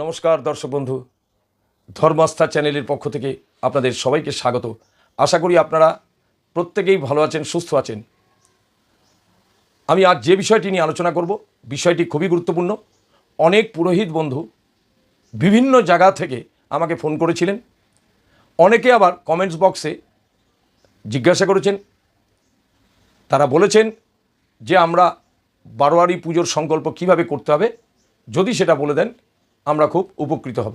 নমস্কার, দর্শক বন্ধু। ধর্মাস্থা চ্যানেলের পক্ষ থেকে আপনাদের সবাইকে স্বাগত। আশা করি আপনারা প্রত্যেকেই ভালো আছেন, সুস্থ আছেন। আমি আজ যে বিষয়টি নিয়ে আলোচনা করব, বিষয়টি খুবই গুরুত্বপূর্ণ। অনেক পুরোহিত বন্ধু বিভিন্ন জায়গা থেকে আমাকে ফোন করেছিলেন। অনেকে আবার কমেন্টস বক্সে জিজ্ঞাসা করেছেন। তারা বলেছেন যে আমরা বারোয়ারি পুজোর সংকল্প কীভাবে করতে হবে, যদি সেটা বলে দেন। আমরা খুব উপকৃত হব।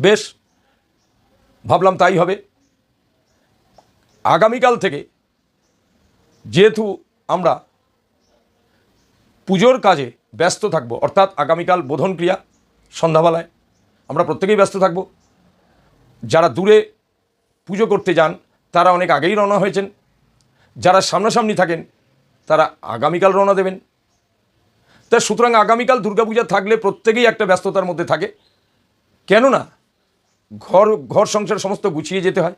বেশ, ভাবলাম তাই হবে। আগামীকাল থেকে যেহেতু আমরা পুজোর কাজে ব্যস্ত থাকব, অর্থাৎ আগামীকাল বোধন ক্রিয়া সন্ধ্যাবেলায়, আমরা প্রত্যেকেই ব্যস্ত থাকব। যারা দূরে পুজো করতে যান, তারা অনেক আগেই রওনা হয়েছেন। যারা সামনাসামনি থাকেন, তারা আগামীকাল রওনা দেবেন। তা সুতরাং আগামীকাল দুর্গাপূজা থাকলে প্রত্যেকেই একটা ব্যস্ততার মধ্যে থাকে। কেননা, ঘর ঘর সংসার সমস্ত গুছিয়ে যেতে হয়।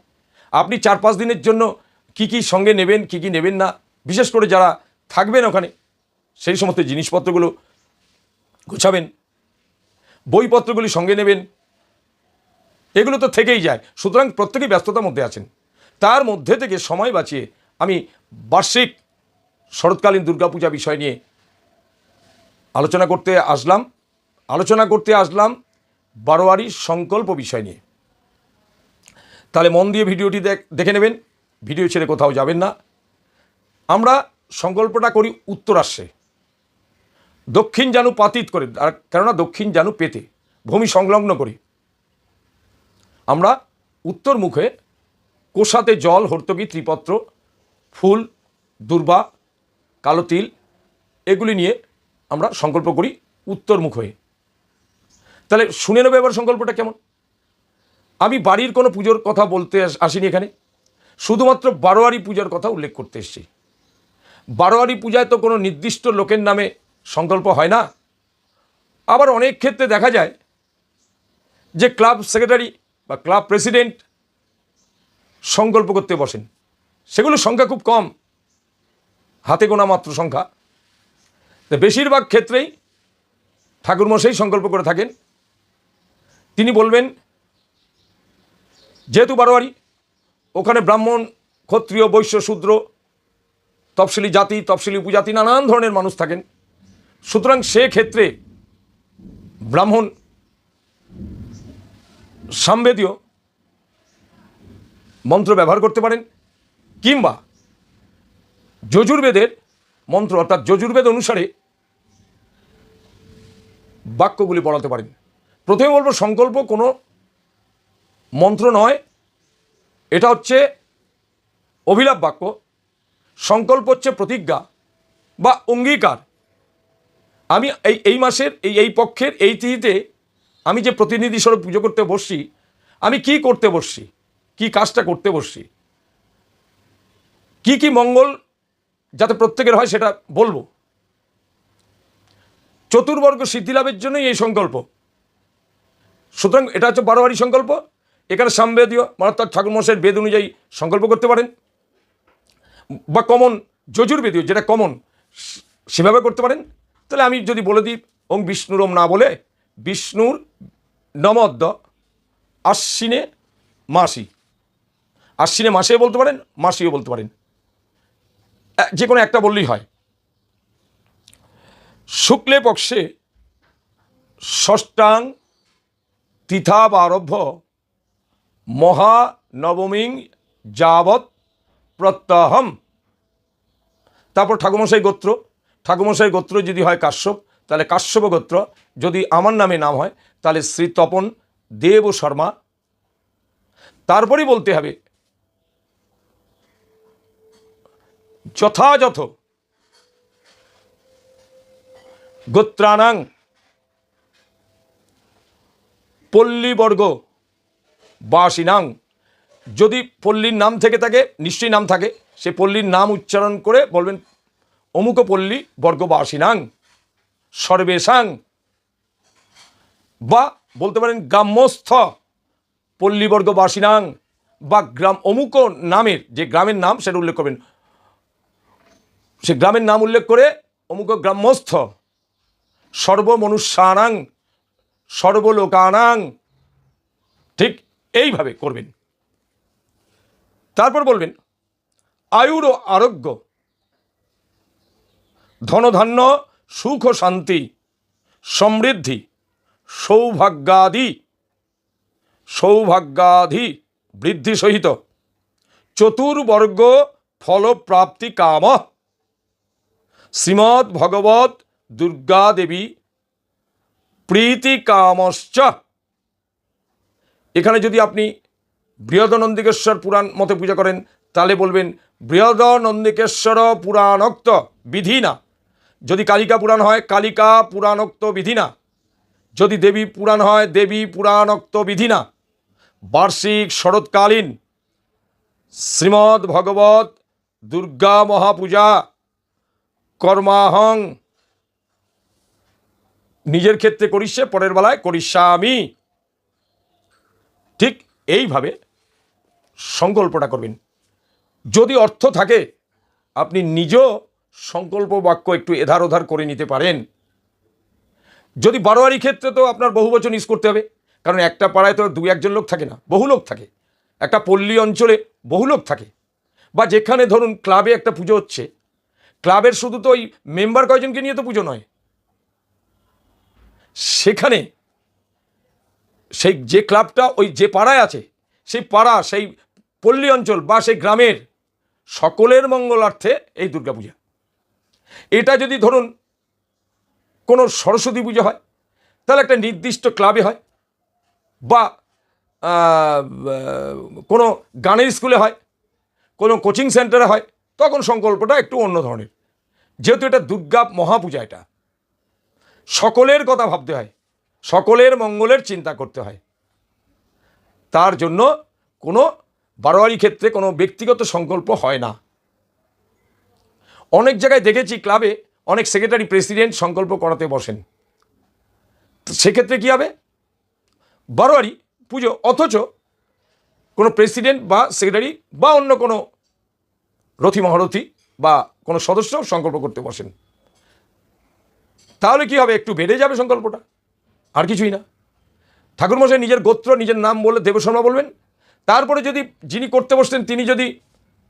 আপনি চার পাঁচ দিনের জন্য কি কি সঙ্গে নেবেন, কি কি নেবেন না, বিশেষ করে যারা থাকবেন ওখানে, সেই সমস্ত জিনিসপত্রগুলো গুছাবেন, বইপত্রগুলি সঙ্গে নেবেন, এগুলো তো থেকেই যায়। সুতরাং প্রত্যেকেই ব্যস্ততার মধ্যে আছেন। তার মধ্যে থেকে সময় বাঁচিয়ে আমি বার্ষিক শরৎকালীন দুর্গাপূজা বিষয় নিয়ে আলোচনা করতে আসলাম। আলোচনা করতে আসলাম বারোয়ারি সংকল্প বিষয় নিয়ে। তাহলে মন দিয়ে ভিডিওটি দেখ- নেবেন। ভিডিও ছেড়ে কোথাও যাবেন না। আমরা সংকল্পটা করি উত্তরাশ্বে দক্ষিণ জানু পাতিত করে, আর কেননা দক্ষিণ জানু পেতে, ভূমি সংলগ্ন করি। আমরা উত্তর মুখে কোষাতে জল, হর্তকী, ত্রিপত্র, ফুল, দুর্বা, কালো তিল, এগুলি নিয়ে আমরা সংকল্প করি উত্তরমুখ হয়ে। তাহলে শুনে নেবে এবার সংকল্পটা কেমন? আমি বাড়ির কোনো পুজোর কথা বলতে আস- আসিনি এখানে। শুধুমাত্র বারোয়ারি পূজার কথা উল্লেখ করতে এসেছি। বারোয়ারি পূজায় তো কোনো নির্দিষ্ট লোকের নামে সংকল্প হয় না। আবার অনেক ক্ষেত্রে দেখা যায় যে ক্লাব সেক্রেটারি বা ক্লাব প্রেসিডেন্ট সংকল্প করতে বসেন। সেগুলোর সংখ্যা খুব কম। হাতে গোনা মাত্র সংখ্যা। তো বেশিরভাগ ক্ষেত্রেই ঠাকুরমশাই সংকল্প করে থাকেন। তিনি বলবেন, যেহেতু বারোয়ারি, ওখানে ব্রাহ্মণ, ক্ষত্রিয়, বৈশ্য, শূদ্র তফসিলি জাতি তফসিলি উপজাতি নানান ধরনের মানুষ থাকেন। সুতরাং সেক্ষেত্রে ব্রাহ্মণ, সামবেদীয় মন্ত্র ব্যবহার করতে পারেন কিংবা যজুর্বেদের মন্ত্র অর্থাৎ যজুর্বেদ অনুসারে বাক্যগুলি পড়াতে পারেন। প্রথমে বলব সংকল্প, কোনো মন্ত্র নয়। এটা হচ্ছে অভিলাপ বাক্য। সংকল্প হচ্ছে প্রতিজ্ঞা বা অঙ্গীকার। আমি এই এই মাসের, এই এই পক্ষের, এই তিথিতে আমি যে প্রতিনিধি স্বরূপ পুজো করতে বসছি, আমি কি করতে বসছি, কি কাজটা করতে বসছি, কি কি মঙ্গল যাতে প্রত্যেকের হয় সেটা বলব। চতুর্বর্গ সিদ্ধিলাভের জন্যই এই সংকল্প। সুতরাং এটা হচ্ছে বারোয়ারি সংকল্প। এখানে সামবেদীয় মারাত্মক ঠাকুর ঠাকুরমশাইয়ের বেদ অনুযায়ী সংকল্প করতে পারেন। বা কমন যজুর্বেদীয়, যেটা কমন, সেভাবে করতে পারেন। তাহলে আমি যদি বলে দিই, ওং বিষ্ণুর ওম না বলে, বিষ্ণুর নমদ্দ আশ্বিনে মাসি। আশ্বিনে মাসে বলতে পারেন, মাসিও বলতে পারেন। যে কোনো একটা বললেই হয়। শুক্লে পক্ষে ষষ্ঠাং তিথাবারভ্য মহানবমীং যাবৎ প্রত্যহম। তারপর ঠাকুমশাই গোত্র। ঠাকুমশাই গোত্র যদি হয় কাশ্যপ, তাহলে কাশ্যপ গোত্র। যদি আমার নামে নাম হয়, তাহলে শ্রী তপন দেব শর্মা তারপরেই বলতে হবে যথাযথ। গোত্রানাং পল্লীবর্গ বাসিনাং। যদি পল্লীর নাম থেকে থাকে, নিশ্চয়ই নাম থাকে, সে পল্লীর নাম উচ্চারণ করে বলবেন, অমুক পল্লী বর্গবাসিনাং সর্বেশাং, বা বলতে পারেন, গ্রাম্যস্থ পল্লীবর্গবাসিনাং বা গ্রাম অমুক নামের, যে গ্রামের নাম সেটা উল্লেখ করবেন সে গ্রামের নাম উল্লেখ করে অমুক গ্রাম্যস্থ সর্বমনুষ্যানাং, সর্বলোকানাং। ঠিক এইভাবে করবেন। তারপর বলবেন, আয়ুর ও আরোগ্য। ধনধান্য, সুখ ও শান্তি। সমৃদ্ধি, সৌভাগ্যাদি। সৌভাগ্যাধি বৃদ্ধি সহিত। চতুর্বর্গ ফলপ্রাপ্তি কাম। শ্রীমৎ ভগবত দুর্গা দেবী প্রীতি কামশ্চ এখানে যদি আপনি বৃহদনন্দিকেশ্বর পুরাণ মতে পূজা করেন, তাহলে বলবেন, বৃহদনন্দিকেশ্বর পুরাণোক্ত বিধি না যদি কালিকা পুরাণ হয়, কালিকা পুরাণোক্ত বিধি না যদি দেবী পুরাণ হয়, দেবী পুরাণোক্ত বিধি না বার্ষিক শরৎকালীন শ্রীমদ্ ভগবত দুর্গা মহাপূজা কর্মাহং। নিজের ক্ষেত্রে করিচ্ছে পরের বেলায় করিষ্যামি ঠিক এইভাবে সংকল্পটা করবেন। যদি অর্থ থাকে, আপনি নিজ সংকল্প বাক্য একটু এধার ওধার করে নিতে পারেন। যদি বারোয়ারি ক্ষেত্রে তো আপনার বহু বচন ইউজ করতে হবে, কারণ একটা পাড়ায় তো দু একজন লোক থাকে না, বহু লোক থাকে। একটা পল্লী অঞ্চলে বহু লোক থাকে। বা যেখানে ধরুন ক্লাবে একটা পুজো হচ্ছে ক্লাবের শুধু তো ওই মেম্বার কয়জনকে নিয়ে তো পুজো নয়। সেখানে সেই যে ক্লাবটা ওই যে পাড়ায় আছে, সেই পাড়া, সেই পল্লী অঞ্চল বা সেই গ্রামের সকলের মঙ্গলার্থে এই দুর্গাপূজা। এটা যদি ধরুন কোনো সরস্বতী পুজো হয়, তাহলে একটা নির্দিষ্ট ক্লাবে হয় বা কোনো গানের স্কুলে হয়, কোনো কোচিং সেন্টারে হয় তখন সংকল্পটা একটু অন্য ধরনের। যেহেতু এটা দুর্গা মহাপূজা এটা। সকলের কথা ভাবতে হয়। সকলের মঙ্গলের চিন্তা করতে হয়। তার জন্য কোনো বারোয়ারি ক্ষেত্রে কোনো ব্যক্তিগত সংকল্প হয় না। অনেক জায়গায় দেখেছি ক্লাবে অনেক সেক্রেটারি প্রেসিডেন্ট সংকল্প করাতে বসেন। সেক্ষেত্রে কী হবে? বারোয়ারি পুজো, অথচ কোনো প্রেসিডেন্ট বা সেক্রেটারি বা অন্য কোনো রথী মহারথী বা কোনো সদস্য সংকল্প করতে বসেন। তাহলে কি হবে? একটু বেড়ে যাবে সংকল্পটা। আর কিছুই না। ঠাকুরমশাই নিজের গোত্র, নিজের নাম বলে দেবশর্মা বলবেন। তারপরে যদি যিনি করতে বসতেন, তিনি যদি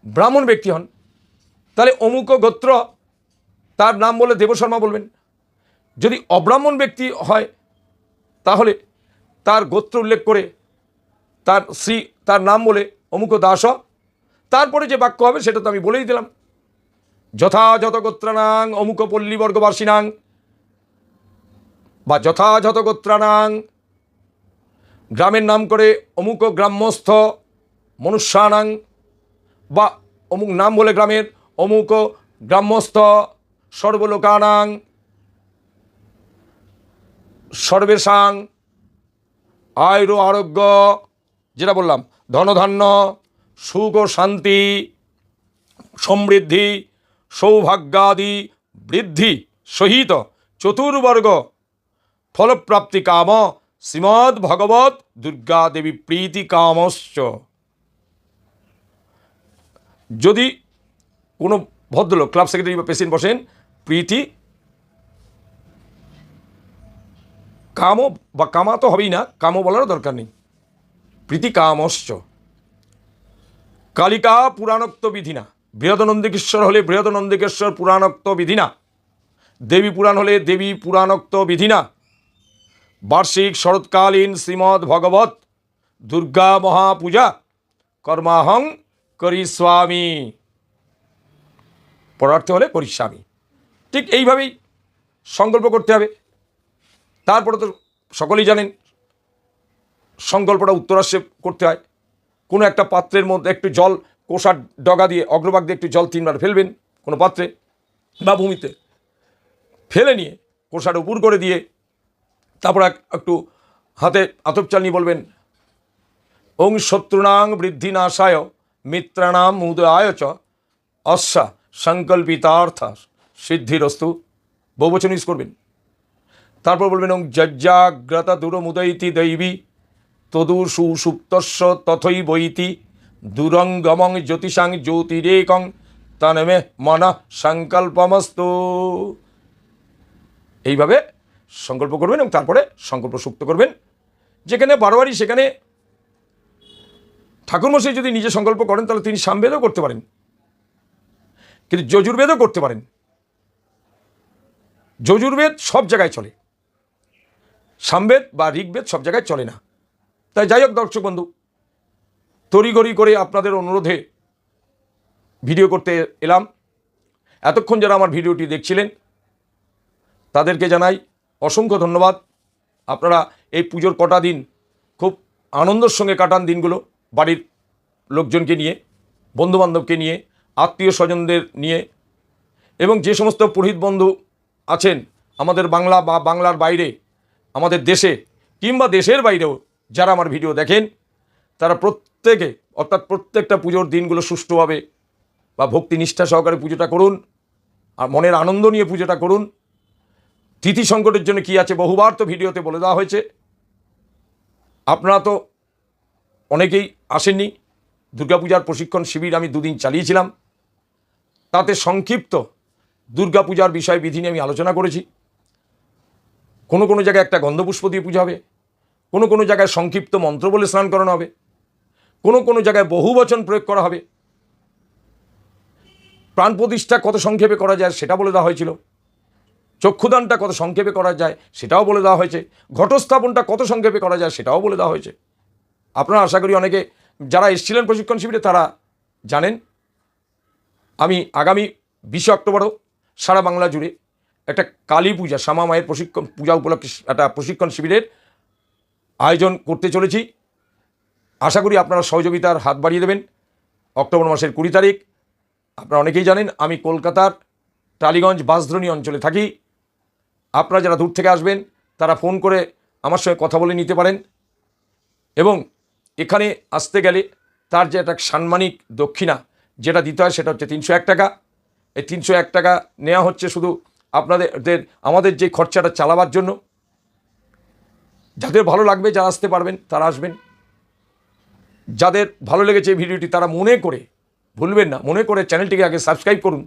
ব্রাহ্মণ ব্যক্তি হন, তাহলে অমুক গোত্র তার নাম বলে দেবশর্মা বলবেন। যদি অব্রাহ্মণ ব্যক্তি হয়, তাহলে তার গোত্র উল্লেখ করে তার শ্রী, তার নাম বলে অমুক দাস তারপরে যে বাক্য হবে সেটা তো আমি বলেই দিলাম। যথাযথ গোত্রানাং অমুক পল্লীবর্গবাসীনাং বা যথাযথ গোত্রানাং গ্রামের নাম করে অমুক গ্রাম্যস্থ মনুষ্যানাং বা অমুক নাম বলে গ্রামের অমুক গ্রাম্যস্থ সর্বলোকানাং সর্বেশাং আয়ুর আরোগ্য, যেটা বললাম, ধনধান্য সুখ ও শান্তি, সমৃদ্ধি, সৌভাগ্যাদি বৃদ্ধি সহিত চতুর্বর্গ ফলপ্রাপ্তি কাম শ্রীমদ্ ভগবত দুর্গা দেবী প্রীতি কামশ্চ। যদি কোনো ভদ্রলোক, ক্লাব সেক্রেটারি বা প্রেসিডেন্ট বসেন, প্রীতি কামও বা কামা তো হবেই না, কামও বলারও দরকার নেই। প্রীতি কামশ্চ। কালিকা পুরাণোক্ত বিধি না বৃহদনন্দিকেশ্বর হলে বৃহদনন্দিকেশ্বর পুরাণোক্ত বিধি না দেবী পুরাণ হলে দেবী পুরাণোক্ত বিধি না বার্ষিক শরৎকালীন শ্রীমদ্ ভগবত দুর্গা মহাপূজা। কর্মাহং করিস্বামী পরার্থ হলে করিস্বামী ঠিক এইভাবেই সংকল্প করতে হবে। তারপরে তো সকলেই জানেন, সংকল্পটা উত্তরাশে করতে হয়। কোনো একটা পাত্রের মধ্যে একটু জল, কোষার ডগা দিয়ে, অগ্রভাগ দিয়ে একটু জল তিনবার ফেলবেন কোনো পাত্রে বা ভূমিতে। ফেলে নিয়ে কোষার উপর করে দিয়ে তারপর এক- একটু হাতে আতপ চাল বলবেন, ওং শত্রুণাং বৃদ্ধি নাশায় মিত্রাণাম উদয়ায় চ অশ্বা সংকল্পিতার্থ সিদ্ধিরস্তু। বহুবচন ইউজ করবেন। তারপর বলবেন, ওং যজ্জাগ্রত দূরমুদৈতি দৈবী তদু সুসুপ্তস্য তথৈ বৈতি দুরঙ্গমং জ্যোতিষাং জ্যোতিরেকং তনমে মন সংকল্পমস্তু। এইভাবে সংকল্প করবেন এবং তারপরে সংকল্প সুক্ত করবেন। যেখানে বারোয়ারি, সেখানে ঠাকুরমশাই যদি নিজে সংকল্প করেন, তাহলে তিনি সামবেদও করতে পারেন। কিন্তু যজুর্বেদও করতে পারেন। যজুর্বেদ সব জায়গায় চলে। সামবেদ বা ঋগ্বেদ সব জায়গায় চলে না। তাই যাই হোক দর্শক বন্ধু, তড়িঘড়ি করে আপনাদের অনুরোধে ভিডিও করতে এলাম। এতক্ষণ যারা আমার ভিডিওটি দেখছিলেন, তাদেরকে জানাই অসংখ্য ধন্যবাদ। আপনারা এই পুজোর কটা দিন খুব আনন্দের সঙ্গে কাটান দিনগুলো, বাড়ির লোকজনকে নিয়ে, বন্ধুবান্ধবকে নিয়ে, আত্মীয় স্বজনদের নিয়ে। এবং যে সমস্ত পুরোহিত বন্ধু আছেন আমাদের বাংলা বা বাংলার বাইরে, আমাদের দেশে কিংবা দেশের বাইরেও যারা আমার ভিডিও দেখেন, তারা প্রত্যেকে, অর্থাৎ প্রত্যেকটা পুজোর দিনগুলো সুষ্ঠুভাবে বা ভক্তি নিষ্ঠা সহকারে পুজোটা করুন, আর মনের আনন্দ নিয়ে পুজোটা করুন। তিথি সংকটের জন্য কি আছে বহুবার তো ভিডিওতে বলে দেওয়া হয়েছে। আপনারা তো অনেকেই আসেননি। দুর্গাপূজার প্রশিক্ষণ শিবির আমি দুদিন চালিয়েছিলাম। তাতে সংক্ষিপ্ত দুর্গাপূজার বিষয় বিধি নিয়ে আমি আলোচনা করেছি। কোনো কোনো জায়গায় একটা গন্ধপুষ্প দিয়ে পূজা হবে। কোনো কোনো জায়গায় সংক্ষিপ্ত মন্ত্র বলে স্নান করানো হবে। কোনো কোনো জায়গায় বহু বচন প্রয়োগ করা হবে। প্রাণ প্রতিষ্ঠা কত সংক্ষেপে করা যায় সেটা বলে দেওয়া হয়েছিল। চক্ষুদানটা কত সংক্ষেপে করা যায় সেটাও বলে দেওয়া হয়েছে। ঘটস্থাপনটা কত সংক্ষেপে করা যায় সেটাও বলে দেওয়া হয়েছে। আপনারা আশা করি অনেকে যারা এসেছিলেন প্রশিক্ষণ শিবিরে তারা জানেন। আমি আগামী বিশে অক্টোবরও সারা বাংলা জুড়ে একটা কালী পূজা, শ্যামা মায়ের প্রশিক্ষণ, পূজা উপলক্ষে একটা প্রশিক্ষণ শিবিরের আয়োজন করতে চলেছি। আশা করি আপনারা সহযোগিতার হাত বাড়িয়ে দেবেন। অক্টোবর মাসের কুড়ি তারিখ। আপনারা অনেকেই জানেন, আমি কলকাতার টালিগঞ্জ বাসধনী অঞ্চলে থাকি। আপনারা যারা দূর থেকে আসবেন, তারা ফোন করে আমার সঙ্গে কথা বলে নিতে পারেন। এবং এখানে আসতে গেলে তার যে একটা সাম্মানিক দক্ষিণা, যেটা দিতে হয় সেটা হচ্ছে তিনশো এক টাকা। এই তিনশো এক টাকা নেওয়া হচ্ছে শুধু আপনাদের, আমাদের যে খরচাটা চালাবার জন্য। যাদের ভালো লাগবে যারা আসতে পারবেন, তারা আসবেন। যাদের ভালো লেগেছে ভিডিওটি, তারা মনে করে, ভুলবেন না, মনে করে চ্যানেলটিকে আগে সাবস্ক্রাইব করুন।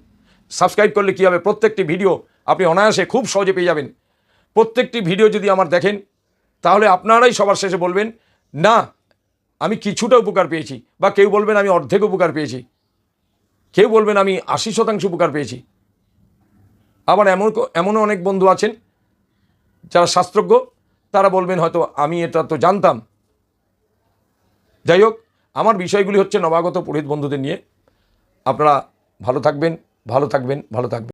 সাবস্ক্রাইব করলে কী হবে? প্রত্যেকটি ভিডিও আপনি অনায়াসে খুব সহজে পেয়ে যাবেন। প্রত্যেকটি ভিডিও যদি আমার দেখেন, তাহলে আপনারাই সবার শেষে বলবেন, না, আমি কিছুটা উপকার পেয়েছি। বা কেউ বলবেন, আমি অর্ধেক উপকার পেয়েছি। কেউ বলবেন, আমি আশি শতাংশ উপকার পেয়েছি। আবার এমন এমনও অনেক বন্ধু আছেন, যারা শাস্ত্রজ্ঞ তারা বলবেন হয়তো আমি এটা তো জানতাম। যাই হোক, আমার বিষয়গুলি হচ্ছে নবাগত পুরোহিত বন্ধুদের নিয়ে। আপনারা ভালো থাকবেন ভালো থাকবেন ভালো থাকবেন।